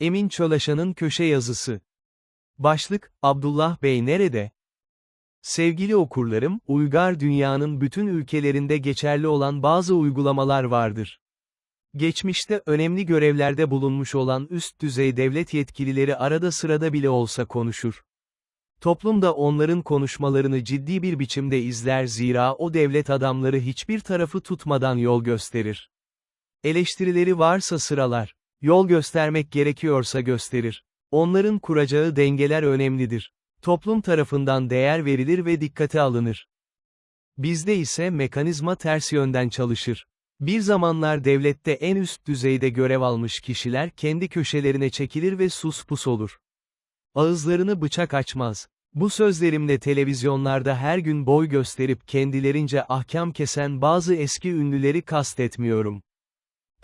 Emin Çolaşan'ın köşe yazısı. Başlık, Abdullah Bey nerede? Sevgili okurlarım, uygar dünyanın bütün ülkelerinde geçerli olan bazı uygulamalar vardır. Geçmişte önemli görevlerde bulunmuş olan üst düzey devlet yetkilileri arada sırada bile olsa konuşur. Toplum da onların konuşmalarını ciddi bir biçimde izler zira o devlet adamları hiçbir tarafı tutmadan yol gösterir. Eleştirileri varsa sıralar. Yol göstermek gerekiyorsa gösterir. Onların kuracağı dengeler önemlidir. Toplum tarafından değer verilir ve dikkate alınır. Bizde ise mekanizma ters yönden çalışır. Bir zamanlar devlette en üst düzeyde görev almış kişiler kendi köşelerine çekilir ve sus pus olur. Ağızlarını bıçak açmaz. Bu sözlerimle televizyonlarda her gün boy gösterip kendilerince ahkam kesen bazı eski ünlüleri kastetmiyorum.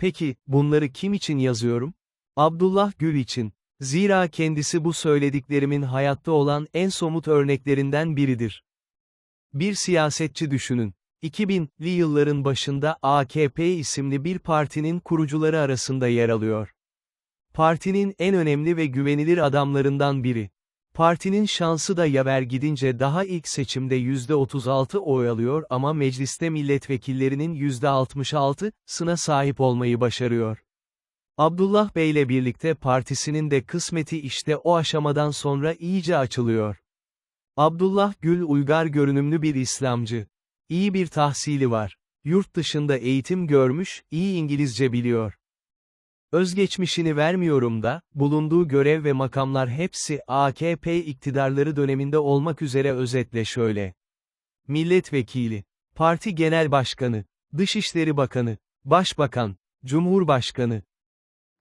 Peki, bunları kim için yazıyorum? Abdullah Gül için. Zira kendisi bu söylediklerimin hayatta olan en somut örneklerinden biridir. Bir siyasetçi düşünün. 2000'li yılların başında AKP isimli bir partinin kurucuları arasında yer alıyor. Partinin en önemli ve güvenilir adamlarından biri. Partinin şansı da yaver gidince daha ilk seçimde %36 oy alıyor ama mecliste milletvekillerinin %66'sına sahip olmayı başarıyor. Abdullah Bey ile birlikte partisinin de kısmeti işte o aşamadan sonra iyice açılıyor. Abdullah Gül uygar görünümlü bir İslamcı. İyi bir tahsili var. Yurt dışında eğitim görmüş, iyi İngilizce biliyor. Özgeçmişini vermiyorum da, bulunduğu görev ve makamlar hepsi AKP iktidarları döneminde olmak üzere özetle şöyle. Milletvekili, Parti Genel Başkanı, Dışişleri Bakanı, Başbakan, Cumhurbaşkanı.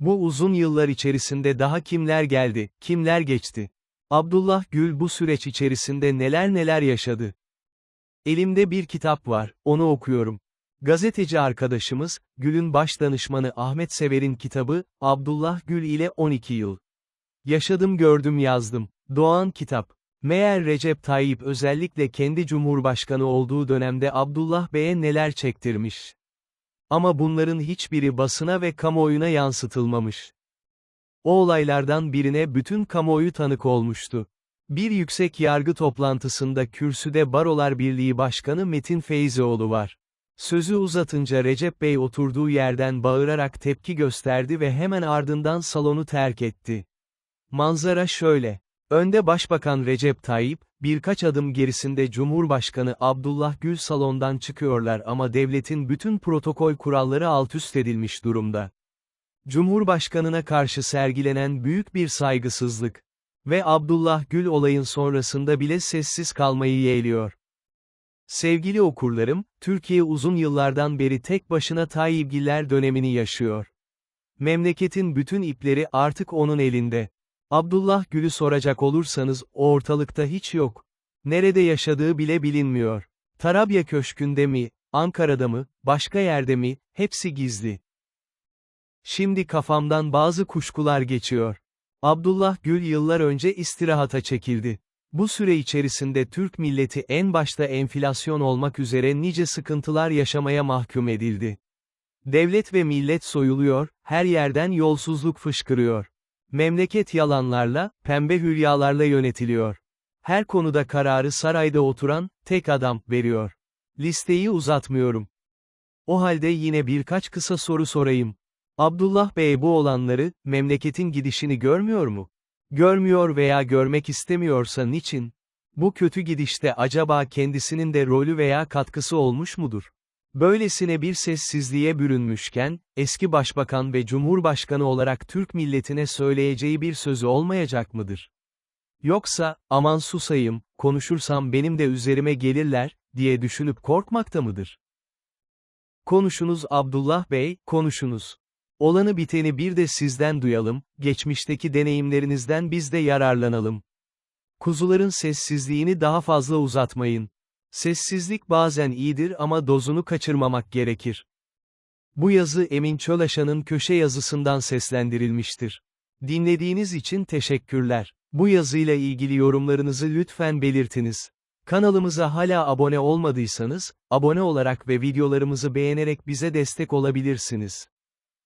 Bu uzun yıllar içerisinde daha kimler geldi, kimler geçti? Abdullah Gül bu süreç içerisinde neler neler yaşadı. Elimde bir kitap var, onu okuyorum. Gazeteci arkadaşımız, Gül'ün baş danışmanı Ahmet Sever'in kitabı, Abdullah Gül ile 12 yıl. Yaşadım gördüm yazdım. Doğan kitap. Meğer Recep Tayyip özellikle kendi cumhurbaşkanı olduğu dönemde Abdullah Bey'e neler çektirmiş. Ama bunların hiçbiri basına ve kamuoyuna yansıtılmamış. O olaylardan birine bütün kamuoyu tanık olmuştu. Bir yüksek yargı toplantısında kürsüde Barolar Birliği Başkanı Metin Feyzioğlu var. Sözü uzatınca Recep Bey oturduğu yerden bağırarak tepki gösterdi ve hemen ardından salonu terk etti. Manzara şöyle. Önde Başbakan Recep Tayyip, birkaç adım gerisinde Cumhurbaşkanı Abdullah Gül salondan çıkıyorlar ama devletin bütün protokol kuralları altüst edilmiş durumda. Cumhurbaşkanına karşı sergilenen büyük bir saygısızlık. Ve Abdullah Gül olayın sonrasında bile sessiz kalmayı yeğliyor. Sevgili okurlarım, Türkiye uzun yıllardan beri tek başına Tayyipgiller dönemini yaşıyor. Memleketin bütün ipleri artık onun elinde. Abdullah Gül'ü soracak olursanız, ortalıkta hiç yok. Nerede yaşadığı bile bilinmiyor. Tarabya Köşkü'nde mi, Ankara'da mı, başka yerde mi, hepsi gizli. Şimdi kafamdan bazı kuşkular geçiyor. Abdullah Gül yıllar önce istirahata çekildi. Bu süre içerisinde Türk milleti en başta enflasyon olmak üzere nice sıkıntılar yaşamaya mahkum edildi. Devlet ve millet soyuluyor, her yerden yolsuzluk fışkırıyor. Memleket yalanlarla, pembe hülyalarla yönetiliyor. Her konuda kararı sarayda oturan, tek adam, veriyor. Listeyi uzatmıyorum. O halde yine birkaç kısa soru sorayım. Abdullah Bey bu olanları, memleketin gidişini görmüyor mu? Görmüyor veya görmek istemiyorsa niçin? Bu kötü gidişte acaba kendisinin de rolü veya katkısı olmuş mudur? Böylesine bir sessizliğe bürünmüşken, eski başbakan ve cumhurbaşkanı olarak Türk milletine söyleyeceği bir sözü olmayacak mıdır? Yoksa, aman susayım, konuşursam benim de üzerime gelirler, diye düşünüp korkmakta mıdır? Konuşunuz Abdullah Bey, konuşunuz. Olanı biteni bir de sizden duyalım, geçmişteki deneyimlerinizden biz de yararlanalım. Kuzuların sessizliğini daha fazla uzatmayın. Sessizlik bazen iyidir ama dozunu kaçırmamak gerekir. Bu yazı Emin Çolaşan'ın köşe yazısından seslendirilmiştir. Dinlediğiniz için teşekkürler. Bu yazıyla ilgili yorumlarınızı lütfen belirtiniz. Kanalımıza hala abone olmadıysanız, abone olarak ve videolarımızı beğenerek bize destek olabilirsiniz.